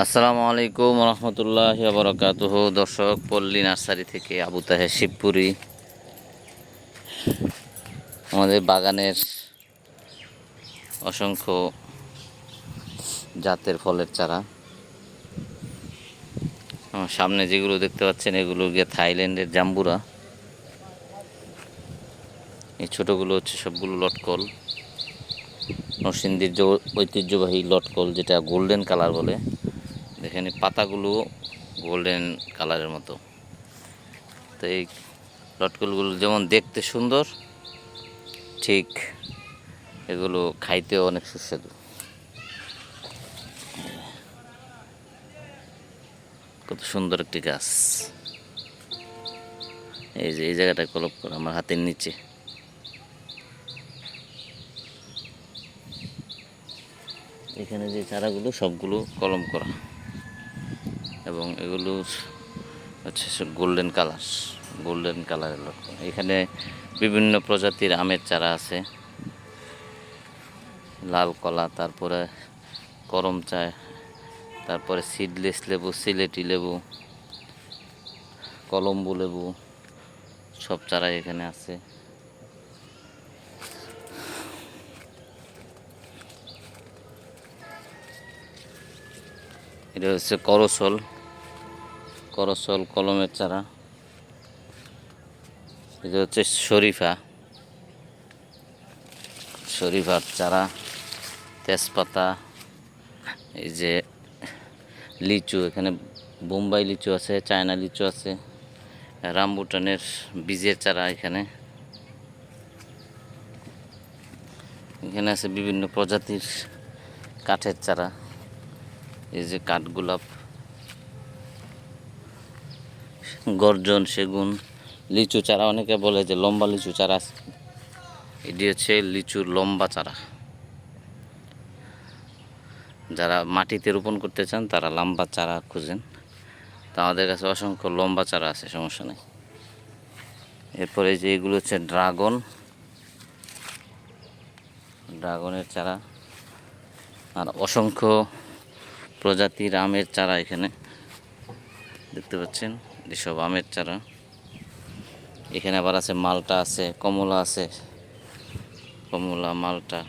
আসসালামু আলাইকুম রহমতুল্লাহ বরকাতুহ দর্শক, পল্লী নার্সারি থেকে আবু তাহে শিবপুরি। আমাদের বাগানের অসংখ্য জাতের ফলের চারা। সামনে যেগুলো দেখতে পাচ্ছেন, এগুলো গিয়ে থাইল্যান্ডের জাম্বুরা। এই ছোটোগুলো হচ্ছে সবগুলো লটকল। নরসিংদীর ঐতিহ্যবাহী লটকল, যেটা গোল্ডেন কালার বলে। এখানে পাতাগুলো গোল্ডেন কালারের মতো। তো এই লটকলগুলো যেমন দেখতে সুন্দর, ঠিক এগুলো খাইতেও অনেক সুস্বাদু। কত সুন্দর একটি গাছ। এই যে, এই জায়গাটা কলপ করা আমার হাতের নিচে। এখানে যে চারাগুলো, সবগুলো কলম করা। এবং এগুলো হচ্ছে গোল্ডেন কালার গোল্ডেন কালারের লটকন এখানে বিভিন্ন প্রজাতির আমের চারা আছে। লাল কলা, তারপরে করম চা, তারপরে সিডলেস লেবু, সিলেটি লেবু, কলম্বু লেবু, সব চারাই এখানে আছে। এটা হচ্ছে করসল। করসল, কলমের চারা। এটা হচ্ছে শরীফা। শরীফার চারা, তেজপাতা, এই যে লিচু, এখানে বোম্বাই লিচু আছে, চায়না লিচু আছে, রামবুটানের বীজের চারা এখানে। এখানে আছে বিভিন্ন প্রজাতির কাঠের চারা। এই যে কাঠগোলাপ। গর্জন, সেগুন, লিচু চারা, অনেকে বলে যে লম্বা লিচু চারা আছে। এটি হচ্ছে লিচুর লম্বা চারা। যারা মাটিতে রোপণ করতে চান, তারা লম্বা চারা খুঁজেন। তা আমাদের কাছে অসংখ্য লম্বা চারা আছে, সমস্যা নেই। এরপরে যে এগুলো হচ্ছে ড্রাগন। ড্রাগনের চারা। আর অসংখ্য প্রজাতির আমের চারা এখানে। দেখতে পাচ্ছেন, এসব আমের চারা। এখানে আবার আছে মালটা আছে, কমলা আছে। কমলা, মালটা।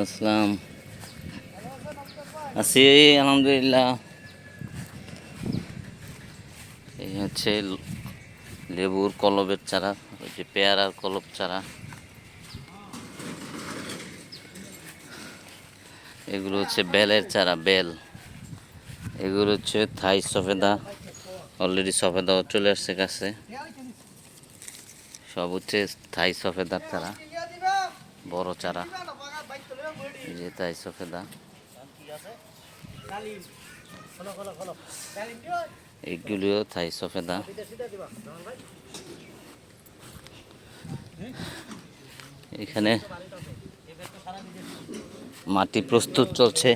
আসসালাম। আছি, আলহামদুলিল্লাহ। এই হচ্ছে লেবুর কলবের চারা, ওই যে পেয়ারার কলব চারা। এগুলো হচ্ছে বেলের চারা, বেল। এগুলো হচ্ছে থাই সফেদা অলরেডি সফেদাও চলে আসছে কাছে সব হচ্ছে থাই সফেদার চারা, বড় চারা। যে থাই সফেদা। এইগুলিও থাই সফেদা। এখানে মাটি প্রস্তুত চলছে।